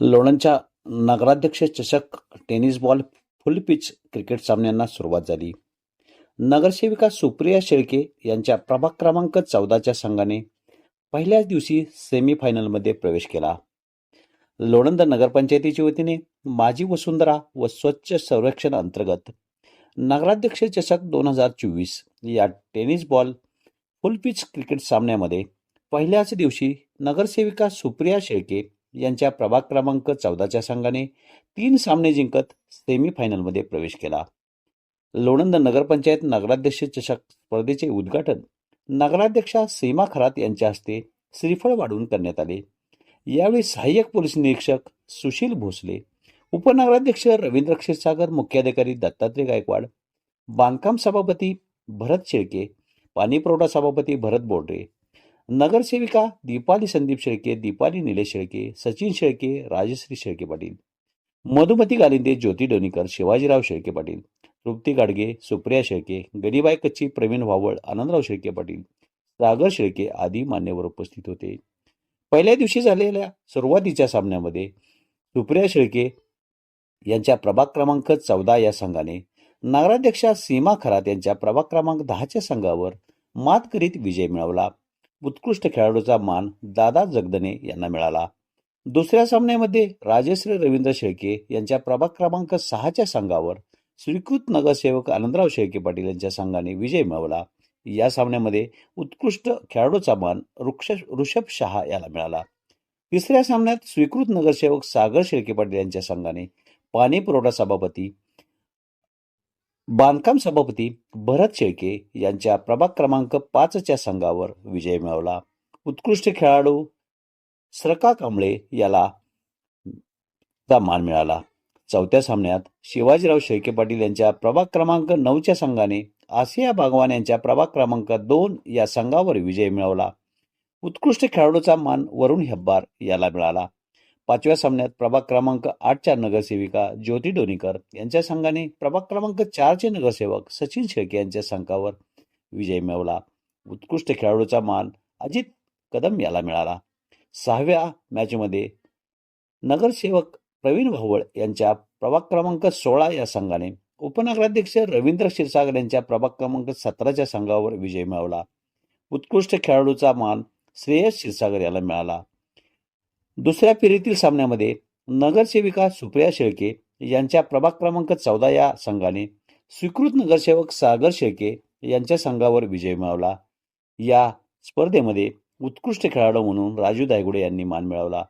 लोणंदच्या नगराध्यक्ष चषक tennis ball full pitch cricket सामन्यांना सुरुवात झाली. नगरसेविका सुप्रिया शेळके यांच्या प्रभाग क्रमांक चौदाच्या संघाने पहिल्याच दिवशी सेमीफायनलमध्ये प्रवेश केला. लोणंद नगरपंचायतीच्या वतीने माजी वसुंधरा व स्वच्छ संरक्षण अंतर्गत नगराध्यक्ष चषक दोन हजार चोवीस या tennis ball full pitch cricket सामन्यामध्ये पहिल्याच दिवशी नगरसेविका सुप्रिया शेळके यांच्या प्रभाग क्रमांक चौदाच्या संघाने तीन सामने जिंकत सेमीफायनलमध्ये प्रवेश केला. लोणंद नगरपंचायत नगराध्यक्ष चषक स्पर्धेचे उद्घाटन नगराध्यक्षा सीमा खरात यांच्या हस्ते श्रीफळ वाढवून करण्यात आले. यावेळी सहाय्यक पोलीस निरीक्षक सुशील भोसले उपनगराध्यक्ष रवींद्र क्षीरसागर मुख्याधिकारी दत्तात्रय गायकवाड बांधकाम सभापती भरत शेळके पाणीपुरवठा सभापती भरत बोर्डे नगरसेविका दीपाली संदीप शेळके दीपाली निलेश शेळके सचिन शेळके राजश्री शेळके पाटील मधुमती गालिंदे ज्योती डोनीकर शिवाजीराव शेळके पाटील तृप्ती गाडगे सुप्रिया शेळके गडीबाई कच्ची प्रवीण वावळ आनंदराव शेळके पाटील सागर शेळके आदी मान्यवर उपस्थित होते. पहिल्या दिवशी झालेल्या सुरुवातीच्या सामन्यामध्ये सुप्रिया शेळके यांच्या प्रभाग क्रमांक चौदा या संघाने नगराध्यक्षा सीमा खरात यांच्या प्रभाग क्रमांक दहाच्या संघावर मात करीत विजय मिळवला. उत्कृष्ट खेळाडूचा मान दादा जगदने यांना मिळाला. दुसऱ्या सामन्यामध्ये राजश्री रवींद्र शेळके यांच्या प्रभाग क्रमांक सहाच्या संघावर स्वीकृत नगरसेवक आनंदराव शेळके पाटील यांच्या संघाने विजय मिळवला. या सामन्यामध्ये उत्कृष्ट खेळाडूचा मान वृक्ष ऋषभ शहा याला मिळाला. तिसऱ्या सामन्यात स्वीकृत नगरसेवक सागर शेळके पाटील यांच्या संघाने पाणी पुरवठा सभापती बांधकाम सभापती भरत शेळके यांच्या प्रभाग क्रमांक पाचच्या संघावर विजय मिळवला. उत्कृष्ट खेळाडू सरका कांबळे याला चा मान मिळाला. चौथ्या सामन्यात शिवाजीराव शेळके पाटील यांच्या प्रभाग क्रमांक नऊच्या संघाने आसिया भागवान यांच्या प्रभाग क्रमांक दोन या संघावर विजय मिळवला. उत्कृष्ट खेळाडूचा मान वरुण हेब्बार याला मिळाला. पाचव्या सामन्यात प्रभाग क्रमांक आठच्या नगरसेविका ज्योती डोनीकर यांच्या संघाने प्रभाग क्रमांक चारचे नगरसेवक सचिन शेळके यांच्या संघावर विजय मिळवला. उत्कृष्ट खेळाडूचा मान अजित कदम याला मिळाला. सहाव्या मॅचमध्ये नगरसेवक प्रवीण भावळ यांच्या प्रभाग क्रमांक सोळा या संघाने उपनगराध्यक्ष रवींद्र क्षीरसागर यांच्या प्रभाग क्रमांक सतराच्या संघावर विजय मिळवला. उत्कृष्ट खेळाडूचा मान श्रेयस क्षीरसागर याला मिळाला. दुसऱ्या फेरीतील सामन्यामध्ये नगरसेविका सुप्रिया शेळके यांच्या प्रभाग क्रमांक चौदा या संघाने स्वीकृत नगरसेवक सागर शेळके यांच्या संघावर विजय मिळवला. या स्पर्धेमध्ये उत्कृष्ट खेळाडू म्हणून राजू दायगुडे यांनी मान मिळवला.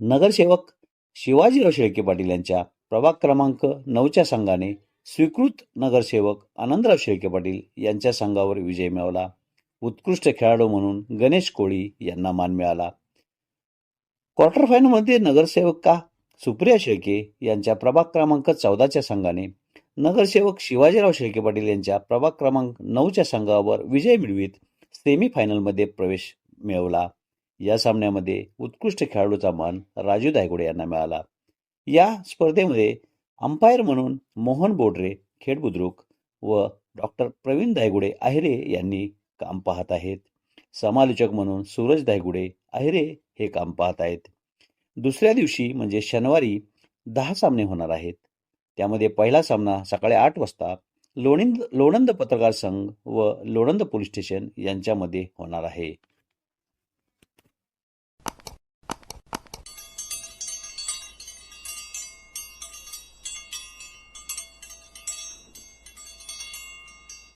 नगरसेवक शिवाजीराव शेळके पाटील यांच्या प्रभाग क्रमांक नऊच्या संघाने स्वीकृत नगरसेवक आनंदराव शेळके पाटील यांच्या संघावर विजय मिळवला. उत्कृष्ट खेळाडू म्हणून गणेश कोळी यांना मान मिळाला. क्वार्टर फायनलमध्ये नगरसेवक का? सुप्रिया शेळके यांच्या प्रभाग क्रमांक चौदाच्या संघाने नगरसेवक शिवाजीराव शेळके पाटील यांच्या प्रभाग क्रमांक नऊच्या संघावर विजय मिळवीत सेमीफायनलमध्ये प्रवेश मिळवला. या सामन्यामध्ये उत्कृष्ट खेळाडूचा मान राजू दायगुडे यांना मिळाला. या स्पर्धेमध्ये अंपायर म्हणून मोहन बोडरे खेड बुद्रुक व डॉक्टर प्रवीण दायगुडे आहिरे यांनी काम पाहत आहेत. समालोचक म्हणून सूरज दायगुडे आहिरे हे काम पाहत आहेत. दुसऱ्या दिवशी म्हणजे शनिवारी दहा सामने होणार आहेत. त्यामध्ये पहिला सामना सकाळी आठ वाजता लोणिंद लोणंद पत्रकार संघ व लोणंद पोलीस स्टेशन यांच्यामध्ये होणार आहे.